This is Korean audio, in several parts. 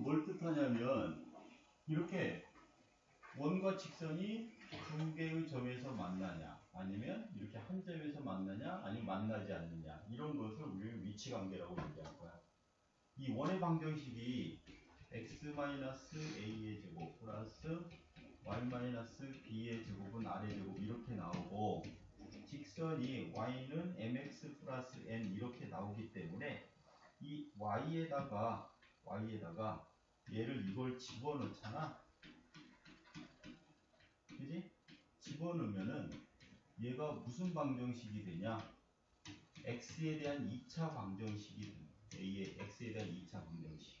뭘 뜻하냐면 이렇게 원과 직선이 두 개의 점에서 만나냐 아니면 이렇게 한 점에서 만나냐 아니면 만나지 않느냐 이런 것을 우리는 위치 관계라고 얘기할 거야. 이 원의 방정식이 x-a의 제곱 플러스 y-b의 제곱은 r의 제곱 이렇게 나오고 직선이 y는 mx 플러스 n 이렇게 나오기 때문에 이 y에다가 y에다가 얘를 이걸 집어넣잖아. 그지? 집어넣으면은 얘가 무슨 방정식이 되냐? x에 대한 2차 방정식이 됩니다. a의 x에 대한 2차 방정식.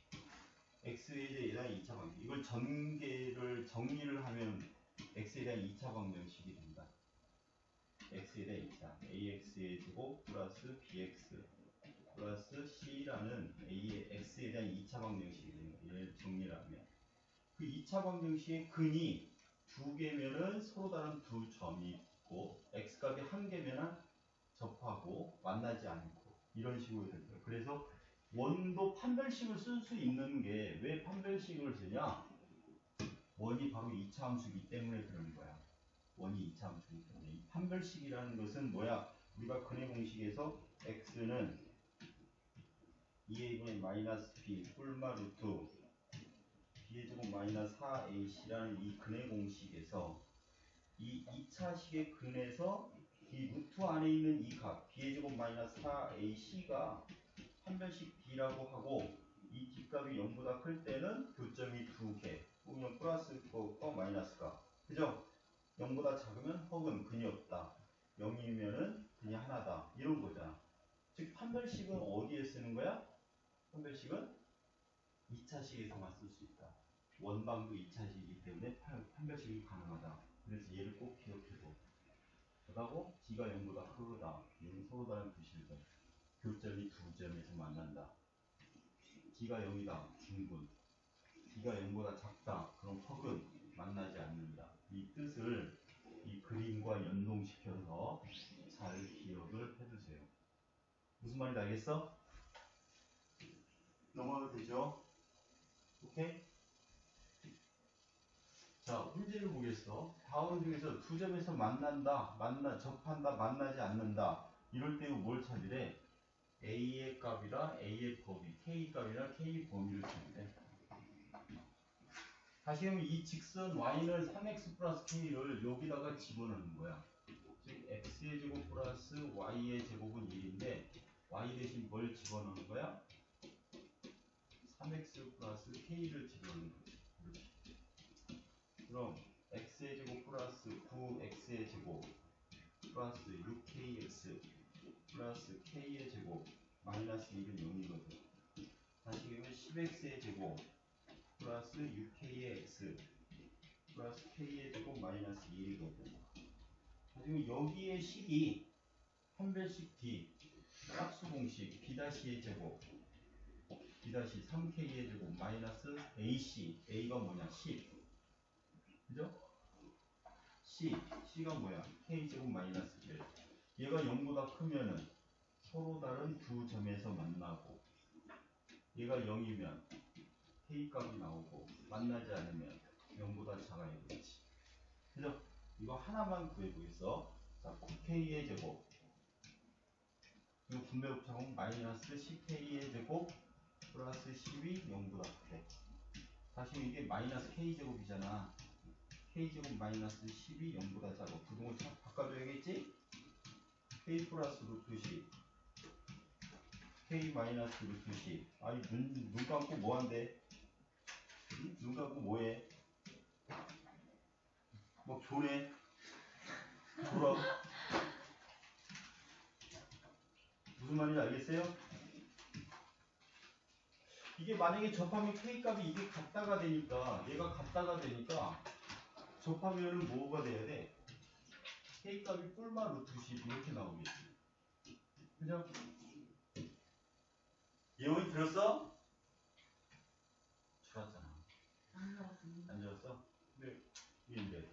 x에 대한 2차 방정식. 이걸 전개를 정리를 하면 x에 대한 2차 방정식이 된다. x에 대한 2차. ax의 제곱 플러스 bx 플러스 c라는 a의 x에 대한 2차 방정식이 되는 거예요. 얘를 정리를 하면. 그 2차 방정식의 근이 두 개면은 서로 다른 두 점이 있고 x 값이 한 개면은 접하고 만나지 않고 이런 식으로 될 거예요. 그래서 원도 판별식을 쓸 수 있는 게 왜 판별식을 쓰냐? 원이 바로 2차 함수이기 때문에 그런 거야. 원이 2차 함수이기 때문에 이 판별식이라는 것은 뭐야? 우리가 근해 공식에서 x는 2a분의 마이너스 b 꿀마 루트 b의 제곱 마이너스 4ac라는 이 근해 공식에서 이 2차식의 근에서 이 루트 안에 있는 이 값 b의 제곱 마이너스 4ac가 판별식 b라고 하고 이 뒷값이 0보다 클 때는 교점이 두 개. 혹은 플러스 거과 마이너스 가. 그죠? 0보다 작으면 혹은 근이 없다. 0이면은 근이 하나다. 이런 거잖아. 즉 판별식은 어디에 쓰는 거야? 판별식은 2차식에서만 쓸 수 있다. 원방도 2차식이기 때문에 판- 판별식이 가능하다. 그래서 얘를 꼭 기억해줘. 그러고 G가 0보다 크다. 얘는 서로 다른 규실들. 교점이 두 점에서 만난다. G가 0이다. 중분. G가 0보다 작다. 그럼 턱은 만나지 않는다. 이 뜻을 이 그림과 연동시켜서 잘 기억을 해두세요. 무슨 말인지 알겠어? 넘어가도 되죠? 오케이? 자, 문제를 보겠어. 다음 중에서 두 점에서 만난다, 만나, 접한다, 만나지 않는다. 이럴 때뭘 찾으래? A의 값이랑 A의 범위, K 값이랑 K 범위를 찾으래. 다시 하면 이 직선 Y는 3X 플러스 K를 여기다가 집어넣는 거야. 즉, X의 제곱 플러스 Y의 제곱은 1인데, Y 대신 뭘 집어넣는 거야? 3x 플러스 k를 집어넣는. 이렇게. 그럼 x의 제곱 플러스 9x의 제곱 플러스 6kx 플러스 k의 제곱 마이너스 1은 0이거든. 다시 그러면 10x의 제곱 플러스 6k의 x 플러스 k의 제곱 마이너스 1이거든. 다시 여기에 식이 판별식 d 짝수 공식 b-의 제곱 B-3K의 제곱 마이너스 AC A가 뭐냐? 10 그죠? C. C가 뭐야? K 제곱 마이너스 1 얘가 0보다 크면은 서로 다른 두 점에서 만나고 얘가 0이면 K 값이 나오고 만나지 않으면 0보다 작아야겠지. 그죠? 이거 하나만 구해보겠어. 자 9K의 제곱. 그리고 분배 곱창은 마이너스 10K의 제곱 플러스 10이 0보다 크대. 다시 이게 마이너스 k제곱이잖아. k제곱 마이너스 10이 0보다 작아. 부동을 참 바꿔줘야겠지? k 플러스 루트 10. k 마이너스 루트 10. 아니 눈, 눈 감고 뭐한대? 응? 눈 감고 뭐해? 뭐 조네? 졸아? 무슨 말인지 알겠어요? 이게 만약에 접하면 K 값이 이게 같다가 되니까 얘가 같다가 되니까 접하면은 뭐가 돼야 돼? K 값이 뿔마 루트 10 이렇게 나오겠지. 그죠? 예원이 들었어? 들었잖아. 안 들었어? 네. 이게 이제